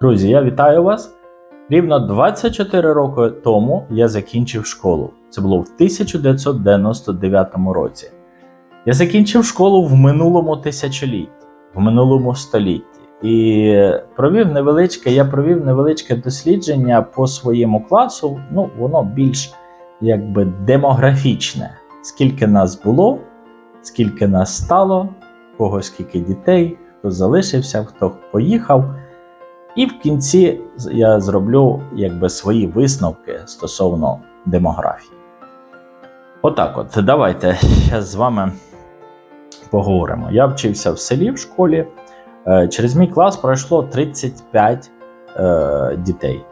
Друзі, я вітаю вас. Рівно 24 роки тому я закінчив школу. Це було в 1999 році. Я закінчив школу в минулому тисячолітті, в минулому столітті. І провів невеличке, я провів невеличке дослідження по своєму класу. Ну, воно більш якби демографічне. Скільки нас було, скільки нас стало, кого скільки дітей, хто залишився, хто поїхав. І в кінці я зроблю якби свої висновки стосовно демографії. Отак, от, давайте зараз з вами поговоримо. Я вчився в селі в школі. Е, Через мій клас пройшло 35 е, дітей.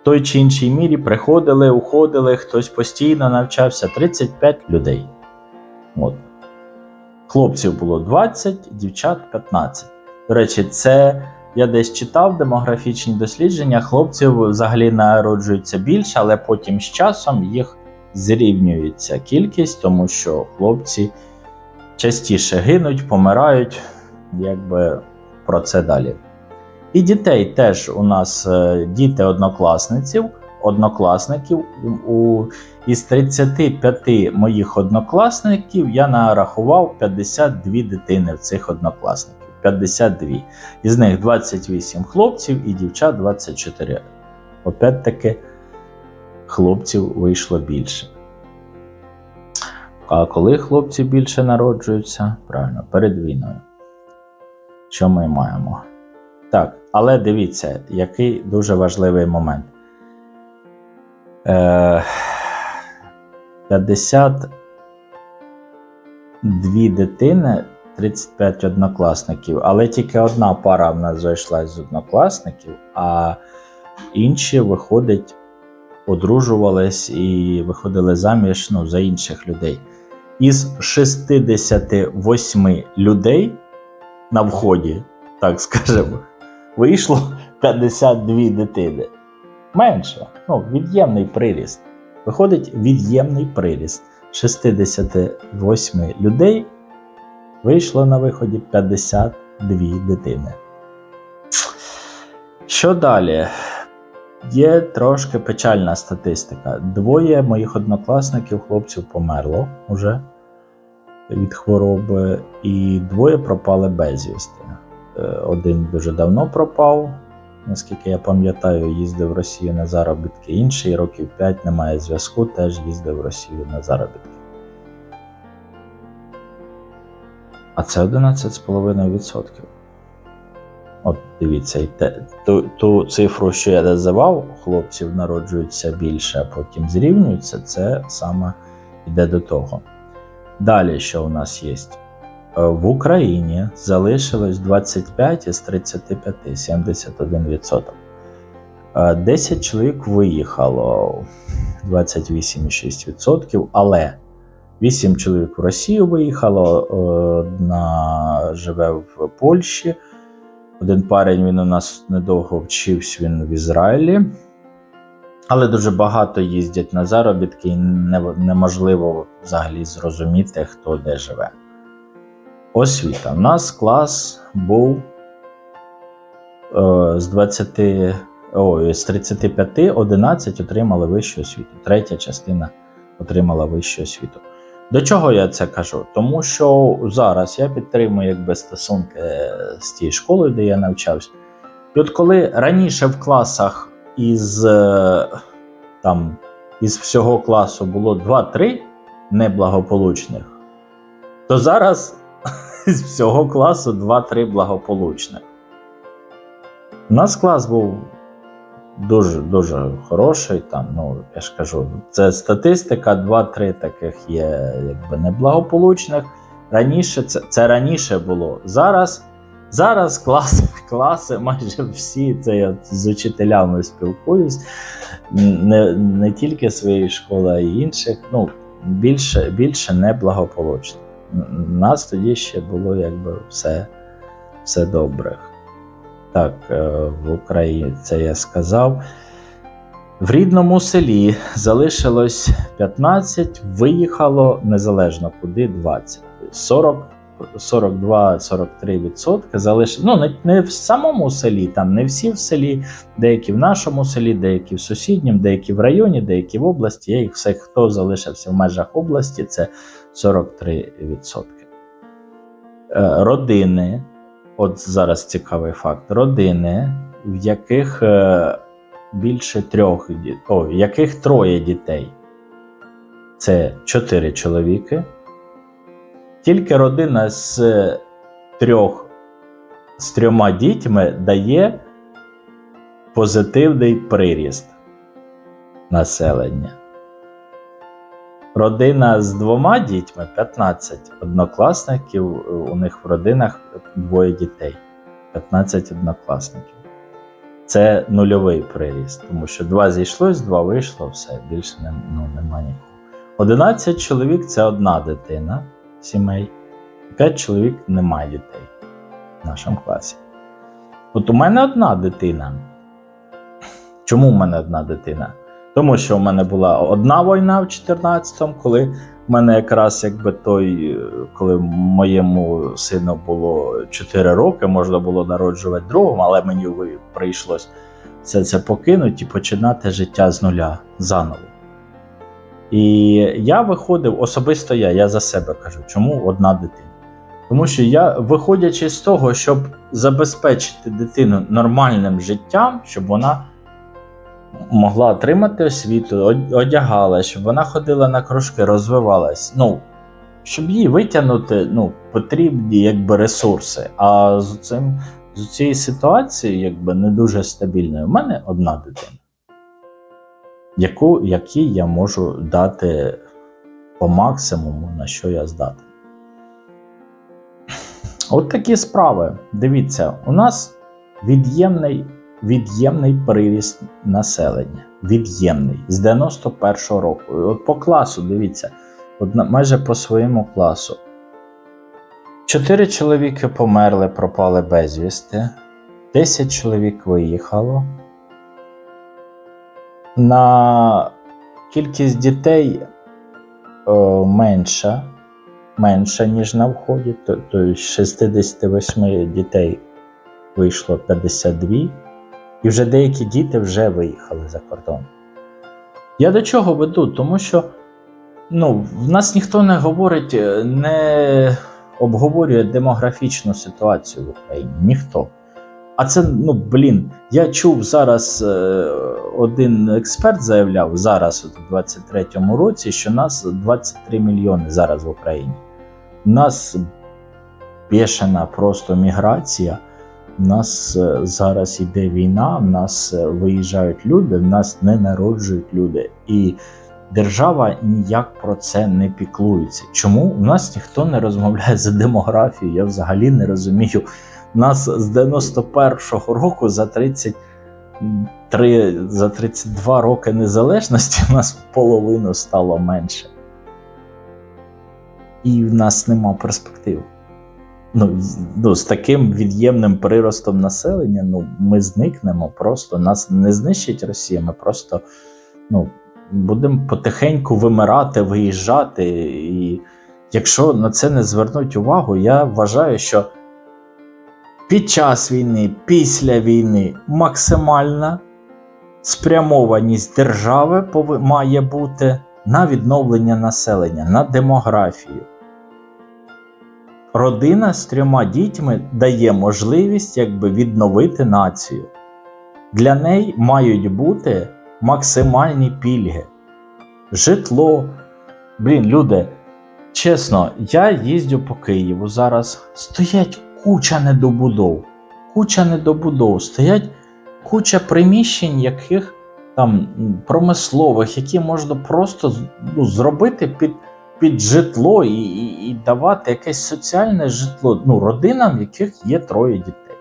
В той чи іншій мірі приходили, уходили, хтось постійно навчався 35 людей. От. Хлопців було 20, дівчат 15. До речі, це я десь читав демографічні дослідження. Хлопців взагалі народжується більше, але потім з часом їх зрівнюється кількість, тому що хлопці частіше гинуть, помирають, якби про це далі. І дітей теж у нас е, діти однокласниців, однокласників. У, із 35 моїх однокласників я нарахував 52 дитини в цих однокласників. 52. Із них 28 хлопців і дівчат 24. Опять-таки, хлопців вийшло більше. А коли хлопці більше народжуються, правильно, перед війною. Що ми маємо? Так, але дивіться, який дуже важливий момент. Е, 52 дитини 35 однокласників, але тільки одна пара в нас зайшла з однокласників, а інші, виходить, одружувались і виходили заміж ну, за інших людей. Із 68 людей на вході, так скажемо, вийшло 52 дитини. Менше, ну, від'ємний приріст. Виходить від'ємний приріст 68 людей вийшло на виході 52 дитини. Що далі? Є трошки печальна статистика. Двоє моїх однокласників, хлопців, померло вже від хвороби, і двоє пропали безвісти. Е, Один дуже давно пропав, наскільки я пам'ятаю, їздив в Росію на заробітки. Інший років 5 немає зв'язку, теж їздив в Росію на заробітки. А це 11,5%. От дивіться, те, ту, ту цифру, що я називав, хлопців народжується більше, а потім зрівнюються, це саме йде до того. Далі, що у нас є? Е, В Україні залишилось 25 із 35, 71%. Е, 10 чоловік виїхало, 28,6%, але 8 чоловік в Росію виїхало, одна живе в Польщі. Один парень він у нас недовго вчився, він в Ізраїлі. Але дуже багато їздять на заробітки, і неможливо взагалі зрозуміти, хто де живе. Освіта. У нас клас був е, з 20, ой, з 35, 11 отримали вищу освіту. Третя частина отримала вищу освіту. До чого я це кажу? Тому що зараз я підтримую якби стосунки з тією школою, де я навчався. І от коли раніше в класах із, е, там, із всього класу було 2-3 неблагополучних, то зараз з всього класу 2-3 благополучних. У нас клас був дуже дуже хороший. Там, ну, я ж кажу, це статистика, 2-3 таких є якби неблагополучних. Раніше це, це раніше було. Зараз, зараз класи, класи майже всі, це я з учителями спілкуюсь, не, не тільки своєї школи, а й інших. Ну, більше, більше неблагополучних. У нас тоді ще було якби все, все добре. Так, е, в Україні це я сказав. В рідному селі залишилось 15, виїхало незалежно куди 20. 40 42-43% залишили. Ну, не, не в самому селі, там не всі в селі, деякі в нашому селі, деякі в сусідньому, деякі в районі, деякі в області. Я їх все, хто залишився в межах області, це 43%. Е, Родини, от зараз цікавий факт: родини, в яких е, більше трьох ді- о, в яких троє дітей. Це чотири чоловіки. Тільки родина з е, трьох з трьома дітьми дає позитивний приріст населення. Родина з двома дітьми 15 однокласників. У них в родинах двоє дітей. 15 однокласників. Це нульовий приріст, тому що два зійшлось, два вийшло, все, більше не, ну, нема нікого. 11 чоловік це одна дитина сімей, 5 чоловік немає дітей в нашому класі. От у мене одна дитина. Чому в мене одна дитина? Тому що в мене була одна війна в 14-му, коли в мене якраз якби той, коли моєму сину було 4 роки, можна було народжувати другому, але мені прийшлось все це покинути і починати життя з нуля заново. І я виходив, особисто я, я за себе кажу, чому одна дитина? Тому що я, виходячи з того, щоб забезпечити дитину нормальним життям, щоб вона могла отримати освіту, од- одягалась, щоб вона ходила на кружки, розвивалась. Ну, щоб її витягнути, ну, потрібні якби ресурси. А з цим з цією ситуацією, якби не дуже стабільною, у мене одна дитина, яку, якій я можу дати по максимуму, на що я здатен. От такі справи. Дивіться, у нас від'ємний, від'ємний приріст населення. Від'ємний з 91-го року. От по класу, дивіться, от майже по своєму класу. Чотири чоловіки померли, пропали безвісти. 10 чоловік виїхало. На кількість дітей о, менша, менша, ніж на вході. То- Тобто з 68 дітей вийшло 52, і вже деякі діти вже виїхали за кордон. Я до чого веду? Тому що ну, в нас ніхто не говорить, е, не обговорює демографічну ситуацію в Україні. Ніхто. А це, ну блін, я чув зараз е, один експерт заявляв зараз, у 23-му році, що нас 23 мільйони зараз в Україні. У нас бешена просто міграція. У нас е, зараз іде війна, в нас е, виїжджають люди, в нас не народжують люди. І держава ніяк про це не піклується. Чому у нас ніхто не розмовляє за демографію? Я взагалі не розумію. Нас з 91-го року за 33, за 32 роки незалежності у нас половину стало менше. І в нас нема перспектив. Ну, ну, з таким від'ємним приростом населення, ну, ми зникнемо просто. Нас не знищить Росія, ми просто ну, будемо потихеньку вимирати, виїжджати. І якщо на це не звернуть увагу, я вважаю, що під час війни, після війни максимальна спрямованість держави має бути на відновлення населення, на демографію. Родина з трьома дітьми дає можливість якби відновити націю. Для неї мають бути максимальні пільги. Житло. Блін, люди, чесно, я їздю по Києву зараз. Стоять куча недобудов. Куча недобудов. Стоять куча приміщень, яких там промислових, які можна просто ну, зробити під, під житло і, і, і давати якесь соціальне житло ну, родинам, в яких є троє дітей.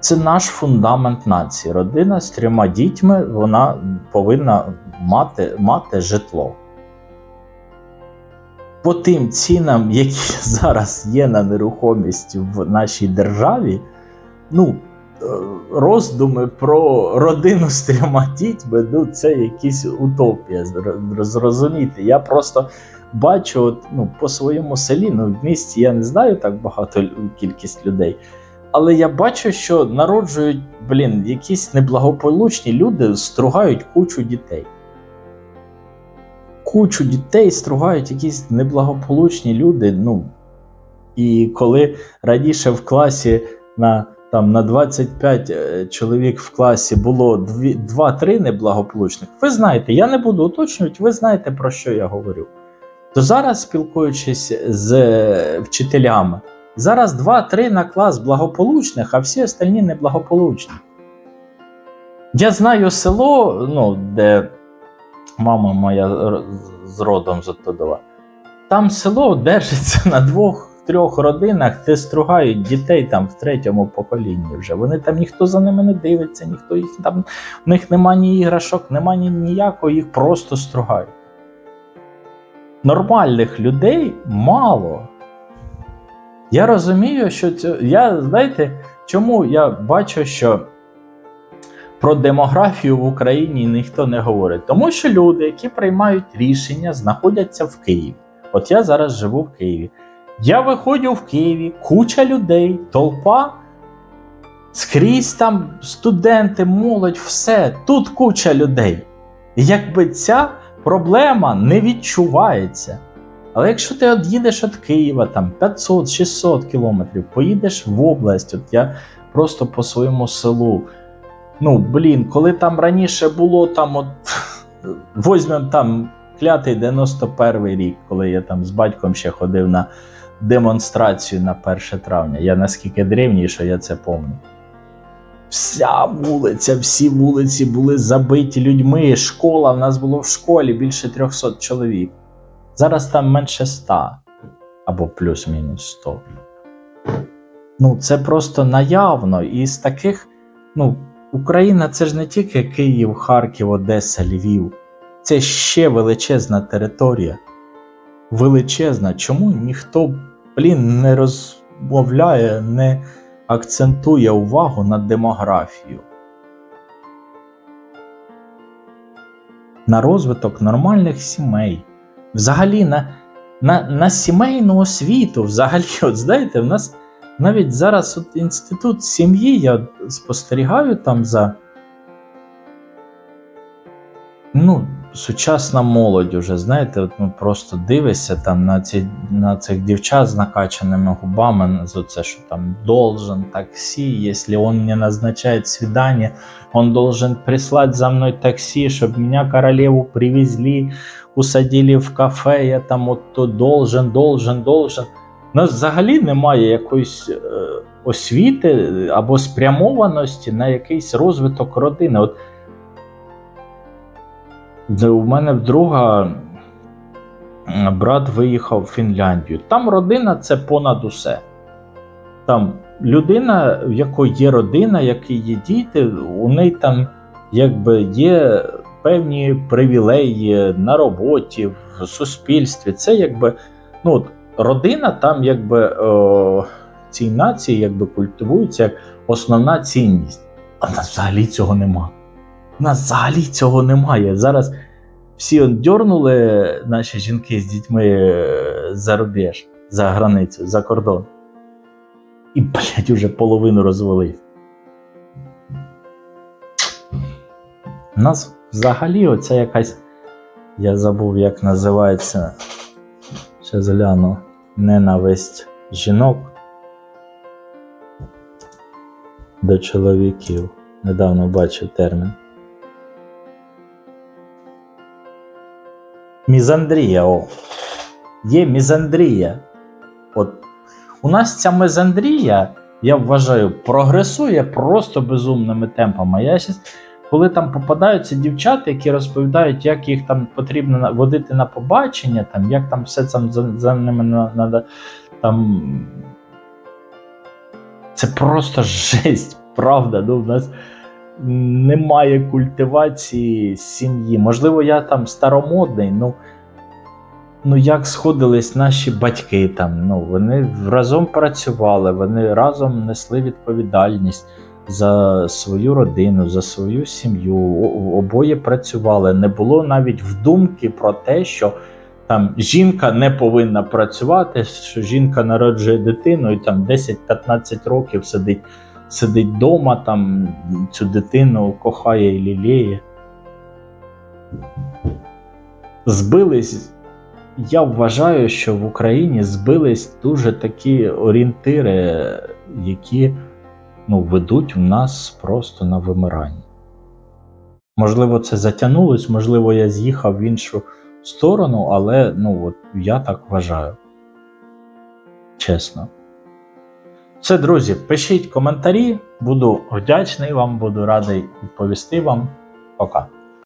Це наш фундамент нації. Родина з трьома дітьми вона повинна мати, мати житло. По тим цінам, які зараз є на нерухомість в нашій державі, ну, е, роздуми про родину з трьома дітьми, ну, це якісь утопія. Зрозуміти. Я просто бачу от, ну, по своєму селі, ну в місті я не знаю так багато кількість людей. Але я бачу, що народжують, блін, якісь неблагополучні люди стругають кучу дітей. Кучу дітей стругають якісь неблагополучні люди. Ну, і коли раніше в класі на, там, на 25 е, чоловік в класі було 2-3 неблагополучних, ви знаєте, я не буду уточнювати, ви знаєте, про що я говорю. То зараз, спілкуючись з е, вчителями, зараз 2-3 на клас благополучних, а всі остальні неблагополучні. Я знаю село, ну, де мама моя з родом з Оттудова. Там село держиться на двох-трьох родинах, де стругають дітей там в третьому поколінні вже. Вони там ніхто за ними не дивиться, ніхто їх там, в них нема ні іграшок, нема ні ніякого, їх просто стругають. Нормальних людей мало. Я розумію, що це. Я знаєте, чому я бачу, що про демографію в Україні ніхто не говорить. Тому що люди, які приймають рішення, знаходяться в Києві. От я зараз живу в Києві. Я виходжу в Києві, куча людей, толпа. Скрізь там студенти, молодь, все. Тут куча людей. І Якби ця проблема не відчувається. Але якщо ти от їдеш від Києва там 500-600 кілометрів, поїдеш в область, от я просто по своєму селу. Ну, блін, коли там раніше було там от возьмем там клятий 91 рік, коли я там з батьком ще ходив на демонстрацію на 1 травня. Я наскільки древній, що я це пам'ятаю. Вся вулиця, всі вулиці були забиті людьми. Школа, в нас було в школі більше 300 чоловік. Зараз там менше 100 або плюс-мінус 100. Ну, це просто наявно. І з таких, ну, Україна це ж не тільки Київ, Харків, Одеса, Львів. Це ще величезна територія. Величезна. Чому ніхто, блін, не розмовляє, не акцентує увагу на демографію? На розвиток нормальних сімей. Взагалі на, на, на сімейну освіту. Взагалі, от знаєте, в нас навіть зараз от інститут сім'ї, я спостерігаю там за. Ну, сучасна молодь уже, знаєте, от, ну, просто дивишся там на, ці, на цих дівчат з накачаними губами, за це, що там должен таксі, якщо он мне назначает свидание, он должен прислать за мной такси, чтобы меня королеву привезли, усадили в кафе, я там от то должен, должен, должен. У нас взагалі немає якоїсь е, освіти або спрямованості на якийсь розвиток родини. От у мене в друга брат виїхав в Фінляндію. Там родина це понад усе. Там людина, в якої є родина, які є діти, у неї там якби є певні привілеї на роботі, в суспільстві. Це якби ну, от, родина там, якби о, цій нації якби культивується як основна цінність. А взагалі цього нема. У нас взагалі цього немає. Зараз всі дьорнули наші жінки з дітьми е, за рубеж, за границю, за кордон. І, блядь, уже половину розвели. У нас взагалі оця якась. Я забув, як називається. Ще згляну. Ненависть жінок до чоловіків. Недавно бачив термін. Мізандрія, о. Є мізандрія. От у нас ця мізандрія, я вважаю, прогресує просто безумними темпами. Я щас, коли там попадаються дівчата, які розповідають, як їх там потрібно водити на побачення, там, як там все там за, за ними треба там. Це просто жесть, правда. Ну, в нас немає культивації сім'ї. Можливо, я там старомодний, ну. Ну, як сходились наші батьки там, ну, вони разом працювали, вони разом несли відповідальність за свою родину, за свою сім'ю. Обоє працювали. Не було навіть вдумки про те, що там жінка не повинна працювати, що жінка народжує дитину і там 10-15 років сидить, сидить вдома, там цю дитину кохає і ліліє. Збились. Я вважаю, що в Україні збились дуже такі орієнтири, які ну, ведуть в нас просто на вимирання. Можливо, це затягнулось, можливо, я з'їхав в іншу сторону, але ну, от, я так вважаю. Чесно. Все, друзі, пишіть коментарі, буду вдячний вам, буду радий відповісти вам. Пока.